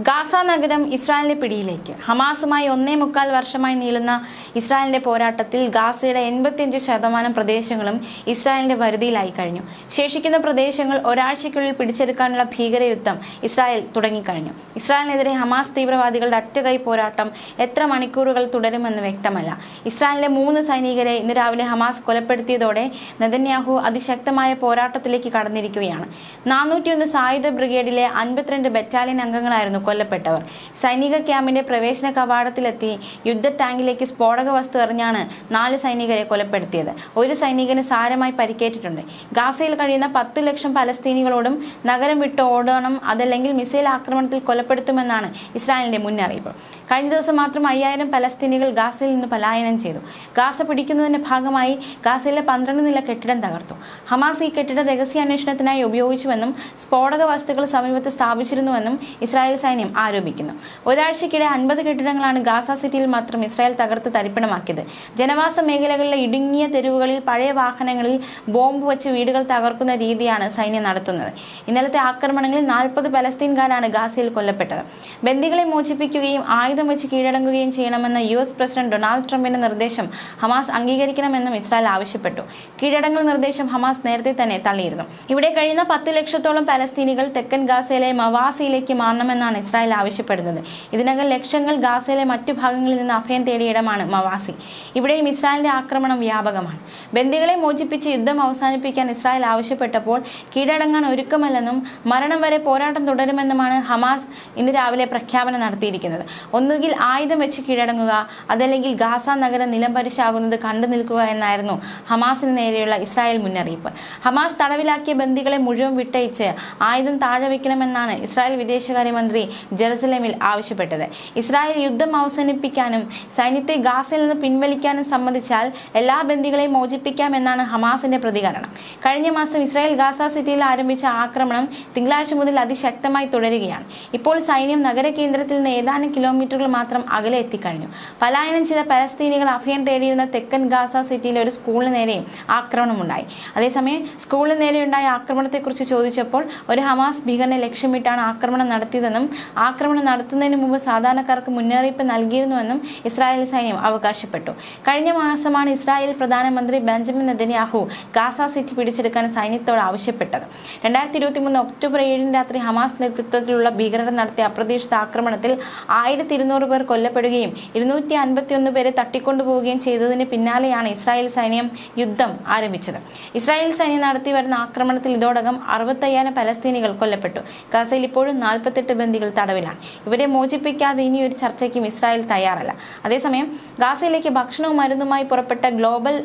Gaza നഗരം ഇസ്രായേലിന്റെ പിടിയിലേക്ക്. ഹമാസുമായി ഒന്നേ മുക്കാൽ വർഷമായി നീളുന്ന ഇസ്രായേലിന്റെ പോരാട്ടത്തിൽ ഗാസയുടെ എൺപത്തിയഞ്ച് ശതമാനം പ്രദേശങ്ങളും ഇസ്രായേലിന്റെ വരുതിയിലായി കഴിഞ്ഞു. ശേഷിക്കുന്ന പ്രദേശങ്ങൾ ഒരാഴ്ചയ്ക്കുള്ളിൽ പിടിച്ചെടുക്കാനുള്ള ഭീകരയുദ്ധം ഇസ്രായേൽ തുടങ്ങിക്കഴിഞ്ഞു. ഇസ്രായേലിനെതിരെ ഹമാസ് തീവ്രവാദികളുടെ അറ്റകൈ പോരാട്ടം എത്ര മണിക്കൂറുകൾ തുടരുമെന്ന് വ്യക്തമല്ല. ഇസ്രായേലിലെ മൂന്ന് സൈനികരെ ഇന്ന് രാവിലെ ഹമാസ് കൊലപ്പെടുത്തിയതോടെ നെതന്യാഹു അതിശക്തമായ പോരാട്ടത്തിലേക്ക് കടന്നിരിക്കുകയാണ്. നാനൂറ്റിയൊന്ന് സായുധ ബ്രിഗേഡിലെ അൻപത്തിരണ്ട് ബറ്റാലിയൻ അംഗങ്ങളായിരുന്നു കൊല്ലപ്പെട്ടവർ. സൈനിക ക്യാമ്പിന്റെ പ്രവേശന കവാടത്തിലെത്തി യുദ്ധ ടാങ്കിലേക്ക് സ്ഫോടക വസ്തു എറിഞ്ഞാണ് നാല് സൈനികരെ കൊലപ്പെടുത്തിയത്. ഒരു സൈനികന് സാരമായി പരിക്കേറ്റിട്ടുണ്ട്. ഗാസയിൽ കഴിയുന്ന പത്ത് ലക്ഷം പലസ്തീനികളോടും നഗരം വിട്ട് ഓടണം അതല്ലെങ്കിൽ മിസൈൽ ആക്രമണത്തിൽ കൊലപ്പെടുത്തുമെന്നാണ് ഇസ്രായേലിന്റെ മുന്നറിയിപ്പ്. കഴിഞ്ഞ ദിവസം മാത്രം അയ്യായിരം പലസ്തീനികൾ ഗാസയിൽ നിന്ന് പലായനം ചെയ്തു. ഗാസ പിടിക്കുന്നതിന്റെ ഭാഗമായി ഗാസയിലെ പന്ത്രണ്ട് നില കെട്ടിടം തകർത്തു. ഹമാസ് ഈ കെട്ടിടം രഹസ്യാന്വേഷണത്തിനായി ഉപയോഗിച്ചുവെന്നും സ്ഫോടക വസ്തുക്കൾ സമീപത്ത് സ്ഥാപിച്ചിരുന്നുവെന്നും ഇസ്രായേൽ സൈന്യം ആരോപിക്കുന്നു. ഒരാഴ്ചക്കിടെ അൻപത് കെട്ടിടങ്ങളാണ് ഗാസ സിറ്റിയിൽ മാത്രം ഇസ്രായേൽ തകർത്ത് തരിപ്പണമാക്കിയത്. ജനവാസ മേഖലകളിലെ ഇടുങ്ങിയ തെരുവുകളിൽ പഴയ വാഹനങ്ങളിൽ ബോംബ് വെച്ച് വീടുകൾ തകർക്കുന്ന രീതിയാണ് സൈന്യം നടത്തുന്നത്. ഇന്നലത്തെ ആക്രമണങ്ങളിൽ നാൽപ്പത് പലസ്തീൻകാരാണ് ഗാസയിൽ കൊല്ലപ്പെട്ടത്. ബന്ദികളെ മോചിപ്പിക്കുകയും ആയുധം വെച്ച് കീഴടങ്ങുകയും ചെയ്യണമെന്ന യു എസ് പ്രസിഡന്റ് ഡൊണാൾഡ് ട്രംപിന്റെ നിർദ്ദേശം ഹമാസ് അംഗീകരിക്കണമെന്നും ഇസ്രായേൽ ആവശ്യപ്പെട്ടു. കീഴടങ്ങൽ നിർദ്ദേശം ഹമാസ് നേരത്തെ തന്നെ തള്ളിയിരുന്നു. ഇവിടെ കഴിയുന്ന പത്ത് ലക്ഷത്തോളം പലസ്തീനികൾ തെക്കൻ ഗാസയിലെ മവാസിയിലേക്ക് മാറണമെന്നാണ് ഇസ്രായേൽ ആവശ്യപ്പെടുന്നത്. ഇതിനകം ലക്ഷങ്ങൾ ഗാസയിലെ മറ്റു ഭാഗങ്ങളിൽ നിന്ന് അഭയം തേടിയ ഇടമാണ് മവാസി. ഇവിടെയും ഇസ്രായേലിന്റെ ആക്രമണം വ്യാപകമാണ്. ബന്ദികളെ മോചിപ്പിച്ച് യുദ്ധം അവസാനിപ്പിക്കാൻ ഇസ്രായേൽ ആവശ്യപ്പെട്ടപ്പോൾ കീഴടങ്ങാൻ ഒരുക്കമല്ലെന്നും മരണം വരെ പോരാട്ടം തുടരുമെന്നുമാണ് ഹമാസ് ഇന്ന് രാവിലെ പ്രഖ്യാപനം നടത്തിയിരിക്കുന്നത്. ഒന്നുകിൽ ആയുധം വെച്ച് കീഴടങ്ങുക അതല്ലെങ്കിൽ ഗാസ നഗരം നിലംപരിശാകുന്നത് കണ്ടു നിൽക്കുക എന്നായിരുന്നു ഹമാസിന് നേരെയുള്ള ഇസ്രായേൽ മുന്നറിയിപ്പ്. ഹമാസ് തടവിലാക്കിയ ബന്ദികളെ മുഴുവൻ വിട്ടയച്ച് ആയുധം താഴെ വയ്ക്കണമെന്നാണ് ഇസ്രായേൽ വിദേശകാര്യമന്ത്രി ജെറുസലേമിൽ ആവശ്യപ്പെട്ടത്. ഇസ്രായേൽ യുദ്ധം അവസാനിപ്പിക്കാനും സൈന്യത്തെ ഗാസയിൽ നിന്ന് പിൻവലിക്കാനും സംബന്ധിച്ചാൽ എല്ലാ ബന്ദികളെയും മോചിപ്പിക്കാമെന്നാണ് ഹമാസിന്റെ പ്രതികരണം. കഴിഞ്ഞ മാസം ഇസ്രായേൽ ഗാസ സിറ്റിയിൽ ആരംഭിച്ച ആക്രമണം തിങ്കളാഴ്ച മുതൽ അതിശക്തമായി തുടരുകയാണ്. ഇപ്പോൾ സൈന്യം നഗര കേന്ദ്രത്തിൽ നിന്ന് ഏതാനും കിലോമീറ്ററുകൾ മാത്രം അകലെ എത്തിക്കഴിഞ്ഞു. പലായനം ചില പലസ്തീനികൾ അഭയം തേടിയിരുന്ന തെക്കൻ ഗാസ സിറ്റിയിലെ ഒരു സ്കൂളിന് നേരെയും ആക്രമണമുണ്ടായി. അതേസമയം സ്കൂളിന് നേരെയുണ്ടായ ആക്രമണത്തെക്കുറിച്ച് ചോദിച്ചപ്പോൾ ഒരു ഹമാസ് ഭീകരനെ ലക്ഷ്യമിട്ടാണ് ആക്രമണം നടത്തിയതെന്നും ആക്രമണം നടത്തുന്നതിന് മുമ്പ് സാധാരണക്കാർക്ക് മുന്നറിയിപ്പ് നൽകിയിരുന്നുവെന്നും ഇസ്രായേൽ സൈന്യം അവകാശപ്പെട്ടു. കഴിഞ്ഞ മാസമാണ് ഇസ്രായേൽ പ്രധാനമന്ത്രി ബെഞ്ചമിൻ നെതന്യാഹു ഗാസ സിറ്റി പിടിച്ചെടുക്കാൻ സൈന്യത്തോട് ആവശ്യപ്പെട്ടത്. രണ്ടായിരത്തി ഇരുപത്തി മൂന്ന് ഒക്ടോബർ ഏഴിന് രാത്രി ഹമാസ് നേതൃത്വത്തിലുള്ള ഭീകരർ നടത്തിയ അപ്രതീക്ഷിത ആക്രമണത്തിൽ ആയിരത്തി ഇരുന്നൂറ് പേർ കൊല്ലപ്പെടുകയും ഇരുന്നൂറ്റി അൻപത്തിയൊന്ന് പേരെ തട്ടിക്കൊണ്ടുപോവുകയും ചെയ്തതിന് പിന്നാലെയാണ് ഇസ്രായേൽ സൈന്യം യുദ്ധം ആരംഭിച്ചത്. ഇസ്രായേൽ സൈന്യം നടത്തി വരുന്ന ആക്രമണത്തിൽ ഇതോടകം അറുപത്തയ്യായിരം പലസ്തീനികൾ കൊല്ലപ്പെട്ടു. ഗാസയിൽ ഇപ്പോഴും നാൽപ്പത്തെട്ട് ബന്ദികൾ തടവിലാണ്. ഇവരെ മോചിപ്പിക്കാതെ ഇനി ഒരു ചർച്ചയ്ക്കും ഇസ്രായേൽ തയ്യാറല്ല. അതേസമയം ഗാസയിലേക്ക് ഭക്ഷണവും മരുന്നുമായി പുറപ്പെട്ട ഗ്ലോബൽ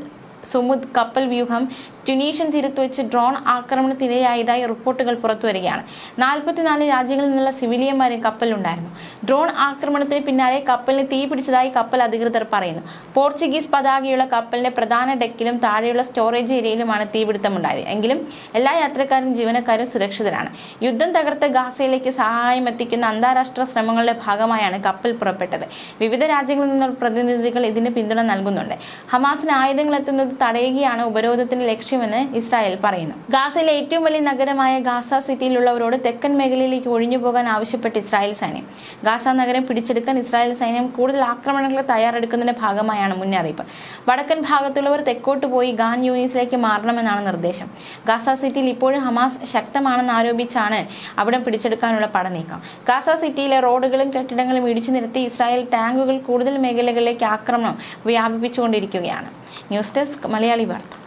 സുമുദ് കപ്പൽ വ്യൂഹം ട്യുണീഷ്യൻ തീരത്ത് വെച്ച് ഡ്രോൺ ആക്രമണത്തിനിരയായതായി റിപ്പോർട്ടുകൾ പുറത്തു വരികയാണ് നാൽപ്പത്തിനാല് രാജ്യങ്ങളിൽ നിന്നുള്ള സിവിലിയന്മാരും കപ്പലിലുണ്ടായിരുന്നു. ഡ്രോൺ ആക്രമണത്തിന് പിന്നാലെ കപ്പലിന് തീ പിടിച്ചതായി കപ്പൽ അധികൃതർ പറയുന്നു. പോർച്ചുഗീസ് പതാകയുള്ള കപ്പലിന്റെ പ്രധാന ഡെക്കിലും താഴെയുള്ള സ്റ്റോറേജ് ഏരിയയിലുമാണ് തീപിടുത്തമുണ്ടായത്. എങ്കിലും എല്ലാ യാത്രക്കാരും ജീവനക്കാരും സുരക്ഷിതരാണ്. യുദ്ധം തകർത്ത ഗാസയിലേക്ക് സഹായം എത്തിക്കുന്ന അന്താരാഷ്ട്ര ശ്രമങ്ങളുടെ ഭാഗമായാണ് കപ്പൽ പുറപ്പെട്ടത്. വിവിധ രാജ്യങ്ങളിൽ നിന്നുള്ള പ്രതിനിധികൾ ഇതിന് പിന്തുണ നൽകുന്നുണ്ട്. ഹമാസിന് ആയുധങ്ങൾ എത്തുന്നത് തടയുകയാണ് ഉപരോധത്തിന്റെ ലക്ഷ്യമെന്ന് ഇസ്രായേൽ പറയുന്നു. ഗാസയിലെ ഏറ്റവും വലിയ നഗരമായ ഗാസ സിറ്റിയിലുള്ളവരോട് തെക്കൻ മേഖലയിലേക്ക് ഒഴിഞ്ഞു പോകാൻ ആവശ്യപ്പെട്ട് ഇസ്രായേൽ സൈന്യം. ഗാസ നഗരം പിടിച്ചെടുക്കാൻ ഇസ്രായേൽ സൈന്യം കൂടുതൽ ആക്രമണങ്ങൾ തയ്യാറെടുക്കുന്നതിന്റെ ഭാഗമായാണ് മുന്നറിയിപ്പ്. വടക്കൻ ഭാഗത്തുള്ളവർ തെക്കോട്ട് പോയി ഗാൻ യൂണിസിലേക്ക് മാറണമെന്നാണ് നിർദ്ദേശം. ഗാസ സിറ്റിയിൽ ഇപ്പോഴും ഹമാസ് ശക്തമാണെന്ന് ആരോപിച്ചാണ് അവിടെ പിടിച്ചെടുക്കാനുള്ള പടനീക്കം. ഗാസ സിറ്റിയിലെ റോഡുകളും കെട്ടിടങ്ങളും ഇടിച്ചു നിരത്തി ഇസ്രായേൽ ടാങ്കുകൾ കൂടുതൽ മേഖലകളിലേക്ക് ആക്രമണം വ്യാപിപ്പിച്ചുകൊണ്ടിരിക്കുകയാണ്. ന്യൂസ് ഡെസ്ക് മലയാളി വാർത്ത.